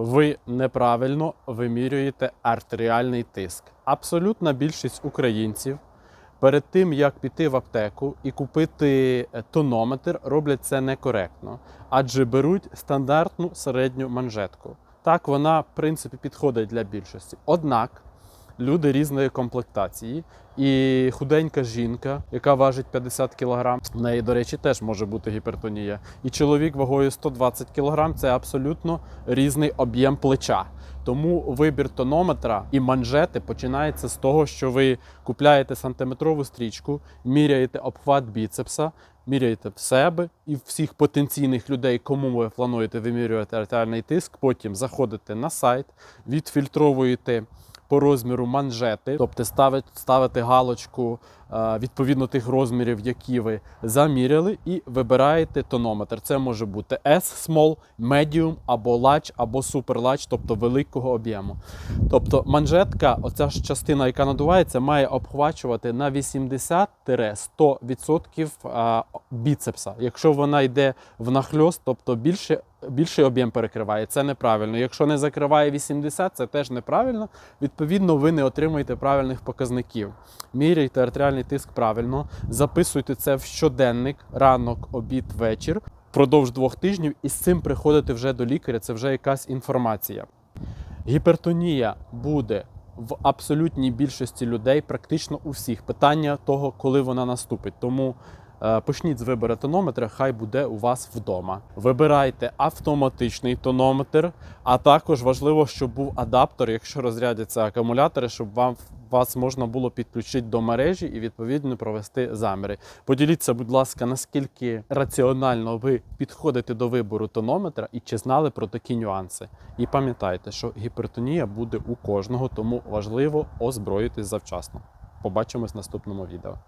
Ви неправильно вимірюєте артеріальний тиск. Абсолютна більшість українців перед тим, як піти в аптеку і купити е, тонометр, роблять це некоректно, адже беруть стандартну середню манжетку. Так, вона, в принципі, підходить для більшості. Однак люди різної комплектації, і худенька жінка, яка важить 50 кг, в неї, до речі, теж може бути гіпертонія. І чоловік вагою 120 кг це абсолютно різний об'єм плеча. Тому вибір тонометра і манжети починається з того, що ви купляєте сантиметрову стрічку, міряєте обхват біцепса, міряєте в себе і всіх потенційних людей, кому ви плануєте вимірювати артеріальний тиск. Потім заходите на сайт, відфільтровуєте по розміру манжети, тобто ставити, галочку відповідно тих розмірів, які ви заміряли, і вибираєте тонометр. Це може бути S small, medium або large, або super large, тобто великого об'єму. Тобто манжетка, оця ж частина, яка надувається, має обхвачувати на 80-100% біцепса. Якщо вона йде в нахльост, тобто більше. Більший об'єм перекриває, це неправильно. Якщо не закриває 80, це теж неправильно. Відповідно, ви не отримуєте правильних показників. Міряйте артеріальний тиск правильно, записуйте це в щоденник, ранок, обід, вечір впродовж двох тижнів, і з цим приходите вже до лікаря. Це вже якась інформація. Гіпертонія буде в абсолютній більшості людей, практично у всіх. Питання того, коли вона наступить. Тому почніть з вибору тонометра, хай буде у вас вдома. Вибирайте автоматичний тонометр, а також важливо, щоб був адаптер, якщо розрядяться акумулятори, щоб вам вас можна було підключити до мережі і відповідно провести заміри. Поділіться, будь ласка, наскільки раціонально ви підходите до вибору тонометра і чи знали про такі нюанси. І пам'ятайте, що гіпертонія буде у кожного, тому важливо озброїтись завчасно. Побачимось в наступному відео.